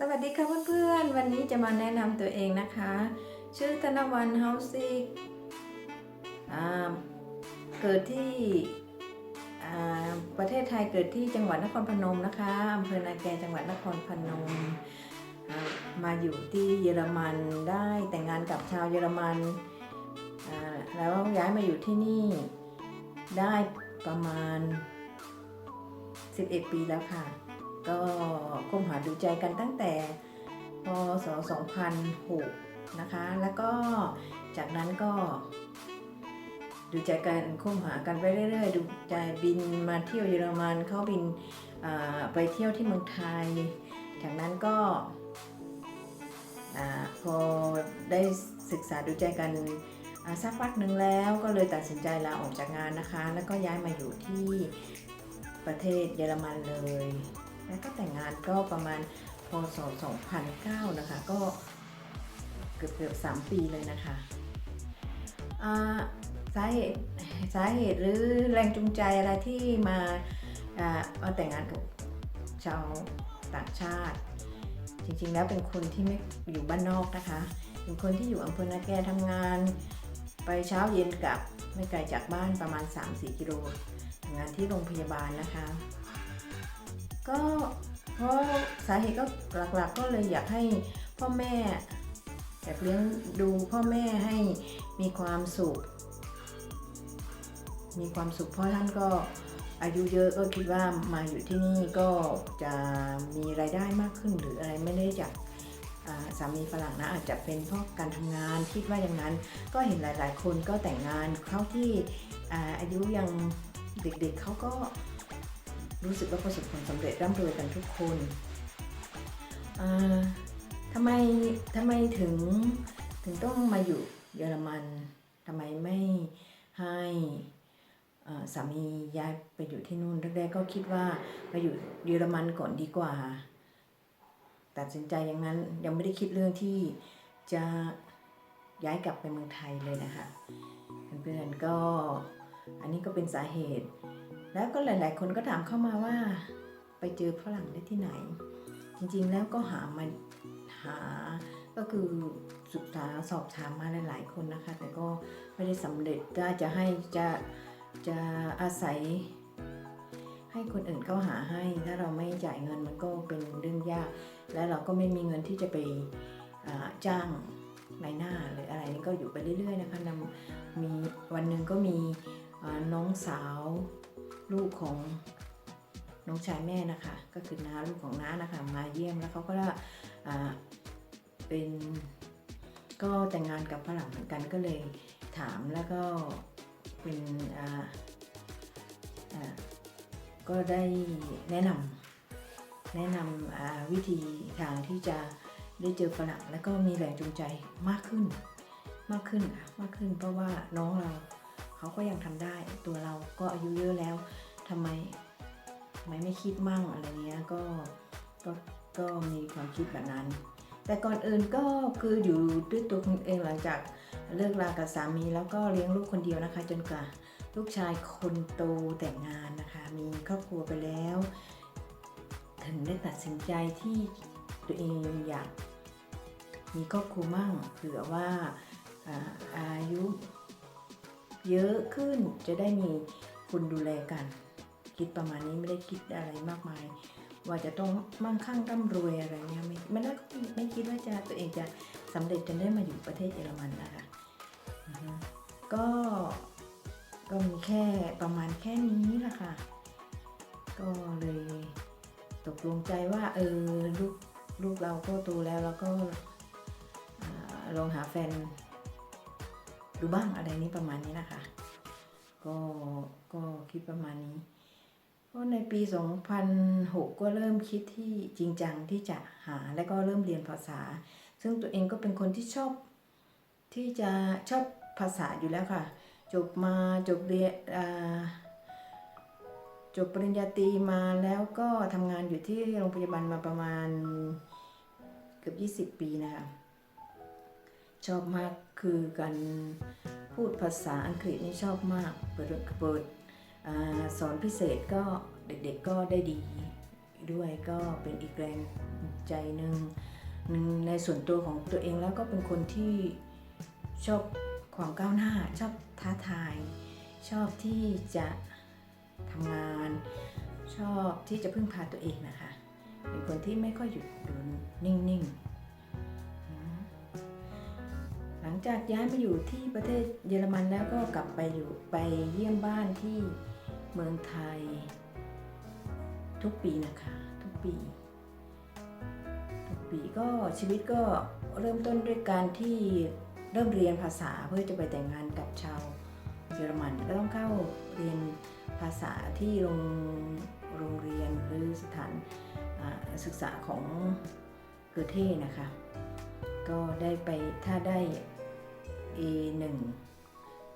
สวัสดีค่ะเพื่อนๆ วันนี้จะมาแนะนำตัวเองนะคะ ชื่อธนวันเฮาซิกเกิดที่ประเทศไทยเกิดที่จังหวัดนครพนมนะคะอำเภอนาแกจังหวัดนครพนม มาอยู่ที่เยอรมันได้แต่งงานกับชาวเยอรมัน แล้วย้ายมาอยู่ที่นี่ได้ประมาณ 11 ปีแล้วค่ะ ก็คบหาดูใจกันตั้งแต่พศ2006นะคะ แล้วก็จากนั้นก็ ดูใจกันคบหากันไปเรื่อยๆ ดูใจบินมาเที่ยวเยอรมันเขาบินไปเที่ยวที่เมืองไทย จากนั้นก็พอได้ศึกษาดูใจกันสักพักหนึ่งแล้วก็เลยตัดสินใจลาออกจากงานนะคะ แล้วก็ย้ายมาอยู่ที่ประเทศเยอรมันเลย แล้วก็แต่งงานก็ประมาณพศ 2009 นะคะ ก็เกือบเกือบ3ปีเลยนะคะาสาเหตุสาเหตุหรือแรงจูงใจอะไรที่มาอ่ามาแต่งงานกับชาวต่างชาติ จริงๆแล้วเป็นคนที่ไม่อยู่บ้านนอกนะคะ เป็นคนที่อยู่อำเภอนาแกทำงาน ไปเช้าเย็นกลับไม่ไกลจากบ้านประมาณ 3-4 กิโลทำงานที่โรงพยาบาลนะคะ ก็เพราะสาเหตุก็หลักๆ ก็เลยอยากให้พ่อแม่อยากเลี้ยงดูพ่อแม่ให้มีความสุข มีความสุขเพราะท่านก็อายุเยอะก็คิดว่ามาอยู่ที่นี่ก็จะมีรายได้มากขึ้นหรืออะไรไม่ได้จากสามีฝรั่งนะอาจจะเป็นเพราะการทำงานคิดว่าอย่างนั้น ก็เห็นหลาย ๆ คนก็แต่งงานเขาที่ออายุยังเด็กๆเขาก็ รู้สึกว่าประสบผลสำเร็จร่ำรวยกันทุกคนทำไมทำไมถึงถึงต้องมาอยู่เยอรมันทำไมไม่ให้สามีย้ายไปอยู่ที่นู่นแรกๆก็คิดว่ามาอยู่เยอรมันก่อนดีกว่า ตัดสินใจอย่างนั้นยังไม่ได้คิดเรื่องที่จะย้ายกลับไปเมืองไทยเลยนะคะเพื่อนๆก็อันนี้ก็เป็นสาเหตุ แล้วก็หลาย ๆ คนก็ถามเข้ามาว่า ไปเจอฝรั่งได้ที่ไหน จริงๆแล้วก็หามาหาก็คือศึกษาสอบถามมาหลาย ๆ คนนะคะ แต่ก็ไม่ได้สำเร็จถ้าจะให้จะจะอาศัย ให้คนอื่นเข้าหาให้ ถ้าเราไม่จ่ายเงินมันก็เป็นเรื่องยาก และเราก็ไม่มีเงินที่จะไปจ้างนายหน้าหรืออะไรนี่ก็อยู่ไปเรื่อย ๆ นะคะนำมีวันหนึ่งก็มีน้องสาว ลูกของน้องชายแม่นะคะ ก็คือน้าลูกของน้านะคะ มาเยี่ยมแล้วเขาก็อ่าเป็นก็แต่งงานกับฝรั่งเหมือนกันก็เลยถามแล้วก็เป็นอ่าก็ได้แนะนำแนะนำวิธีทางที่จะได้เจอฝรั่งแล้วก็มีแรงจูงใจมากขึ้นมากขึ้นค่ะมากขึ้นเพราะว่าน้องเรา เขาก็ยังทำได้ตัวเราก็อายุเยอะแล้วทำไมทำไมไม่คิดมั่งอะไรเงี้ยก็ก็ก็มีความคิดแบบนั้น แต่ก่อนอื่นก็คืออยู่ด้วยตัวคุณเองหลังจากเลิกรากับสามีแล้วก็เลี้ยงลูกคนเดียวนะคะ จนกว่าลูกชายคนโตแต่งงานนะคะ มีครอบครัวไปแล้ว ถึงได้ตัดสินใจที่ตัวเองอยากมีครอบครัวมั่งเผื่อว่าอ่าอายุ เยอะขึ้นจะได้มีคนดูแลกัน คิดประมาณนี้ไม่ได้คิดอะไรมากมาย ว่าจะต้องมั่งคั่งร่ำรวยอะไรเงี้ยไม่ไม่ได้ไม่คิดว่าจะตัวเองจะสำเร็จจนได้มาอยู่ประเทศเยอรมันนะคะก็ก็มีแค่ประมาณแค่นี้แหละค่ะ ก็เลยตกลงใจว่าเออลูกลูกเราก็โตแล้วแล้วก็ลองหาแฟน ดูบ้างอะไรนี้ประมาณนี้นะคะ ก็ก็คิดประมาณนี้เพราะในปี 2006 ก็เริ่มคิดที่จริงจังที่จะหาและก็เริ่มเรียนภาษา ซึ่งตัวเองก็เป็นคนที่ชอบที่จะชอบภาษาอยู่แล้วค่ะ จบมาจบเรียนจบปริญญาตรีมาแล้วก็ทำงานอยู่ที่โรงพยาบาลมาประมาณเกือบ 20 ปีนะคะ ชอบมากคือการพูดภาษาอังกฤษนี่ชอบมาก เปิดเปิดอสอนพิเศษก็เด็กๆก็ได้ดีด้วยก็เป็นอีกแรงใจหนึ่งในส่วนตัวของตัวเองแล้วก็เป็นคนที่ชอบความก้าวหน้า ชอบท้าทาย ชอบที่จะทำงาน ชอบที่จะพึ่งพาตัวเองนะคะ เป็นคนที่ไม่ค่อยหยุดอยู่นิ่งๆ ลังจากย้ายมาอยู่ที่ประเทศเยอรมันแล้วก็กลับไปอยู่ไปเยี่ยมบ้านที่เมืองไทย ทุกปีนะคะ ทุกปี ทุกปีก็ชีวิตก็เริ่มต้นด้วยการที่เริ่มเรียนภาษาเพื่อจะไปแต่งงานกับชาวเยอรมันก็ต้องเข้าเรียนภาษาที่โรงโรงเรียนหรือสถานศึกษาของเกอเท่นะคะ ก็ได้ไปถ้าได้ A1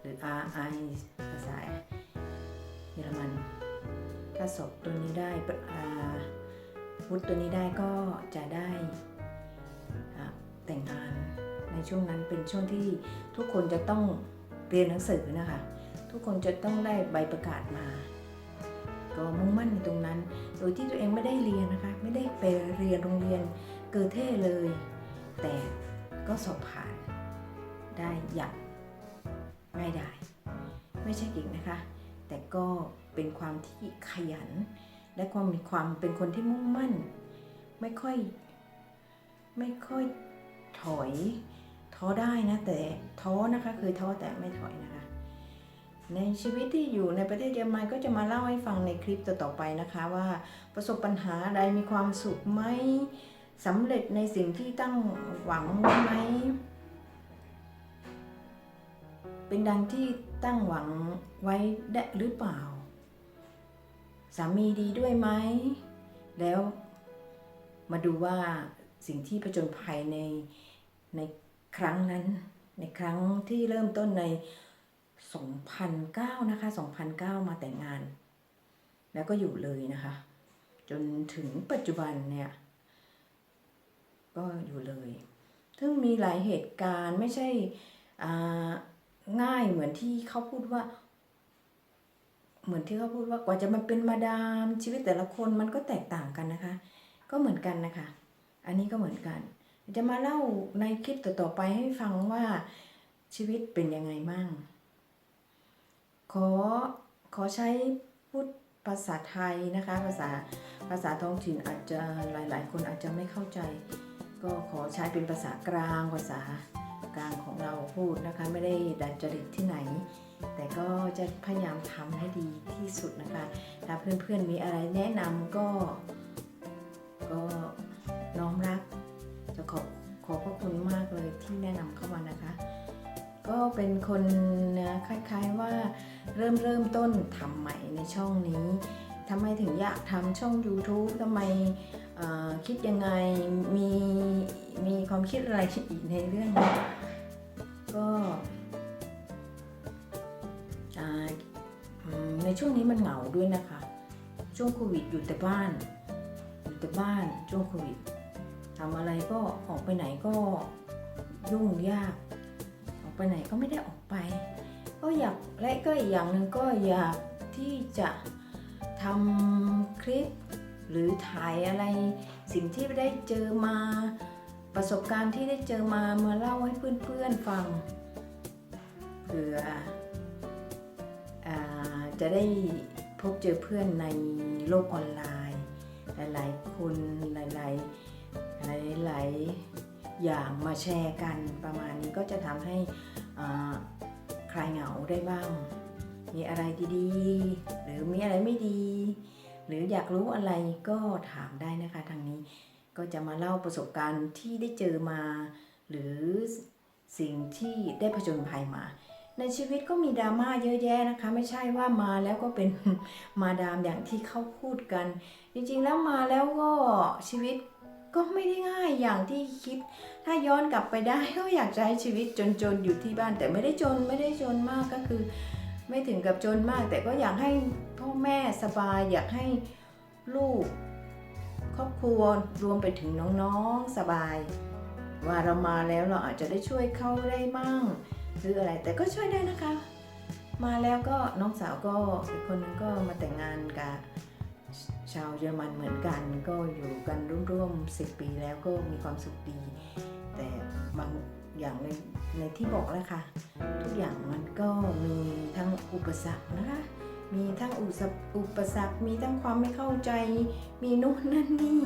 หรือ RI ภาษาเยอรมัน ถ้าสอบตัวนี้ได้วุฒิตัวนี้ได้ก็จะได้แต่งงานในช่วงนั้นเป็นช่วงที่ทุกคนจะต้องเรียนหนังสือนะคะ ทุกคนจะต้องได้ใบประกาศมา ก็มุ่งมั่นในตรงนั้น โดยที่ตัวเองไม่ได้เรียนนะคะ ไม่ได้ไปเรียนโรงเรียนเกอเท่เลย แต่ก็สอบผ่าน ได้อย่างง่ายดายไม่ใช่เก่งนะคะ แต่ก็เป็นความที่ขยัน และความมีความเป็นคนที่มุ่งมั่น ไม่ค่อยไม่ค่อยถอยท้อได้นะแต่ท้อนะคะคือท้อแต่ไม่ถอยนะคะ ในชีวิตที่อยู่ในประเทศเยอรมันก็จะมาเล่าให้ฟังในคลิปต่อๆไปนะคะว่าประสบปัญหาใดมีความสุขไหมสำเร็จในสิ่งที่ตั้งหวังไว้ไหม เป็นดังที่ตั้งหวังไว้ได้หรือเปล่า สามีดีด้วยไหม แล้วมาดูว่าสิ่งที่ผจญภัยในในครั้งนั้น ในครั้งที่เริ่มต้นใน 2009 นะคะ 2009 มาแต่งงาน แล้วก็อยู่เลยนะคะ จนถึงปัจจุบันเนี่ย ก็อยู่เลย ซึ่งมีหลายเหตุการณ์ไม่ใช่อ่า ง่ายเหมือนที่เขาพูดว่า เหมือนที่เขาพูดว่ากว่าจะมาเป็นมาดามชีวิตแต่ละคนมันก็แตกต่างกันนะคะ ก็เหมือนกันนะคะ อันนี้ก็เหมือนกัน จะมาเล่าในคลิปต่อๆไปให้ฟังว่าชีวิตเป็นยังไงมั่ง ขอขอใช้พูดภาษาไทยนะคะ ภาษาภาษาท้องถิ่นอาจจะหลาย ๆ คนอาจจะไม่เข้าใจ ก็ขอใช้เป็นภาษากลางภาษา กลางของเราพูดนะคะ ไม่ได้ดัดจริตที่ไหน แต่ก็จะพยายามทำให้ดีที่สุดนะคะ ถ้าเพื่อนๆมีอะไรแนะนำก็ ก็น้อมรับ จะขอบขอบพระคุณมากเลยที่แนะนำเข้ามานะคะ ก็เป็นคนนะคล้ายๆว่าเริ่มเริ่มต้นทำใหม่ในช่องนี้ทำไมถึงอยากทำช่อง YouTube ทำไมคิดยังไงมีมีความคิดอะไรอีกในเรื่องนี้ ก็ในช่วงนี้มันเหงาด้วยนะคะ ช่วงโควิดอยู่แต่บ้านอยู่แต่บ้านช่วงโควิดทำอะไรก็ออกไปไหนก็ยุ่งยาก ออกไปไหนก็ไม่ได้ออกไป ก็อยากและก็อีกอย่างหนึ่งก็อยากที่จะทำคลิปหรือถ่ายอะไรสิ่งที่ได้เจอมา ประสบการณ์ที่ได้เจอมามาเล่าให้เพื่อนๆฟังเผื่ออจะได้พบเจอเพื่อนในโลกออนไลน์ หลายๆคนหลายๆหลายๆอย่างมาแชร์กันประมาณนี้ก็จะทำให้อ่าคลายเหงาได้บ้าง มีอะไรดีๆ หรือมีอะไรไม่ดี หรืออยากรู้อะไรก็ถามได้นะคะทางนี้ ก็จะมาเล่าประสบการณ์ที่ได้เจอมา หรือสิ่งที่ได้ผจญภัยมา ในชีวิตก็มีดราม่าเยอะแยะนะคะ ไม่ใช่ว่ามาแล้วก็เป็นมาดามอย่างที่เขาพูดกัน จริงๆแล้วมาแล้วก็ชีวิตก็ไม่ได้ง่ายอย่างที่คิด ถ้าย้อนกลับไปได้ก็อยากจะให้ชีวิตจนๆอยู่ที่บ้าน แต่ไม่ได้จนไม่ได้จนมากก็คือ ไม่ถึงกับจนมาก แต่ก็อยากให้พ่อแม่สบายอยากให้ลูก ครอบครัวรวมไปถึงน้องๆสบาย ว่าเรามาแล้วเราอาจจะได้ช่วยเขาได้บ้างหรืออะไรแต่ก็ช่วยได้นะคะ มาแล้วก็น้องสาวก็อีกคนนึงก็มาแต่งงานกับชาวเยอรมันเหมือนกัน ก็อยู่กันร่วมๆ10ปีแล้วก็มีความสุขดี แต่บางอย่างในในที่บอกแล้วค่ะ ทุกอย่างมันก็มีทั้งอุปสรรคนะคะ มีทั้งอุสอุปสรรค มีทั้งความไม่เข้าใจ มีนู่นนั่นนี่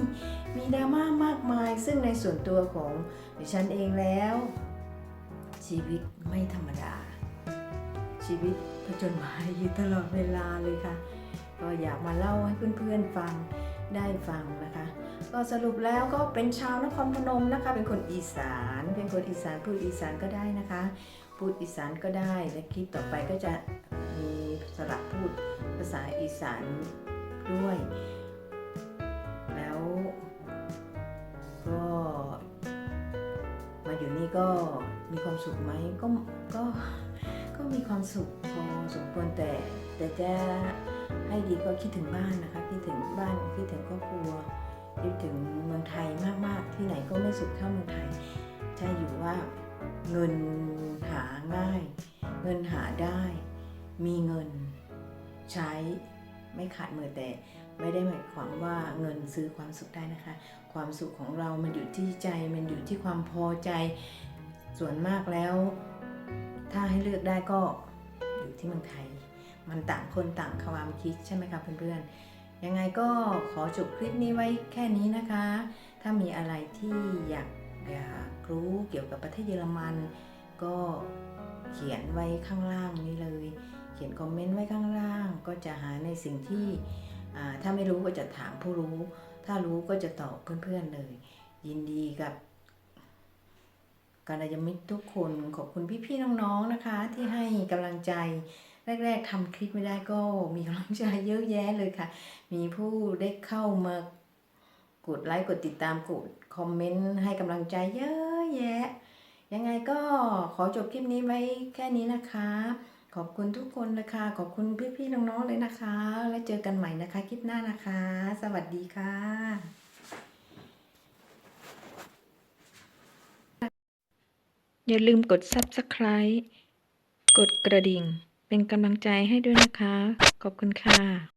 มีดราม่ามากมาย ซึ่งในส่วนตัวของดิฉันเองแล้ว ชีวิตไม่ธรรมดา ชีวิตผจญภัยอยู่ตลอดเวลาเลยค่ะ ก็อยากมาเล่าให้เพื่อนๆฟังได้ฟังนะคะ ก็สรุปแล้วก็เป็นชาวนครพนมนะคะ เป็นคนอีสาน เป็นคนอีสานพูดอีสานก็ได้นะคะ พูดอีสานก็ได้และคลิปต่อไปก็จะ ลับพูดภาษาอีสานด้วย แล้วก็มาอยู่นี่ก็มีความสุขไหมก็ก็ก็มีความสุขพอสมควรแต่แต่จะให้ดีก็คิดถึงบ้านนะคะคิดถึงบ้านคิดถึงครอบครัวคิดถึงเมืองไทยมากๆ ที่ไหนก็ไม่สุขเท่าเมืองไทยใช่อยู่ว่าเงินหาง่าย เงินหาได้ มีเงินใช้ไม่ขาดมือแต่ไม่ได้หมายความว่าเงินซื้อความสุขได้นะคะ ความสุขของเรามันอยู่ที่ใจมันอยู่ที่ความพอใจ ส่วนมากแล้ว ถ้าให้เลือกได้ก็อยู่ที่เมืองไทย มันต่างคนต่างความคิดใช่ไหมคะเพื่อนๆยังไงก็ขอจบคลิปนี้ไว้แค่นี้นะคะ ถ้ามีอะไรที่อยากอยากรู้เกี่ยวกับประเทศเยอรมัน ก็เขียนไว้ข้างล่างนี้เลย ขียนคอมเมนต์ไว้ข้างล่าง ก็จะหาในสิ่งที่ถ้าไม่รู้ก็จะถามผู้รู้ ถ้ารู้ก็จะตอบเพื่อนๆเลย ยินดีกับกัลยาณมิตรทุกคนขอบคุณพี่ๆน้องๆนะคะ ที่ให้กำลังใจแรกๆทำคลิปไม่ได้ก็มีกำลังใจเยอะแยะเลยค่ะ มีผู้ได้เข้ามากดไลค์กดติดตามกดคอมเมนต์ให้กำลังใจเยอะแยะ ยังไงก็ขอจบคลิปนี้ไว้แค่นี้นะคะ ขอบคุณทุกคนนะคะ ขอบคุณพี่ๆน้องๆเลยนะคะ แล้วเจอกันใหม่นะคะคลิปหน้านะคะ สวัสดีค่ะอย่าลืมกด Subscribe กดกระดิ่ง เป็นกำลังใจให้ด้วยนะคะ ขอบคุณค่ะ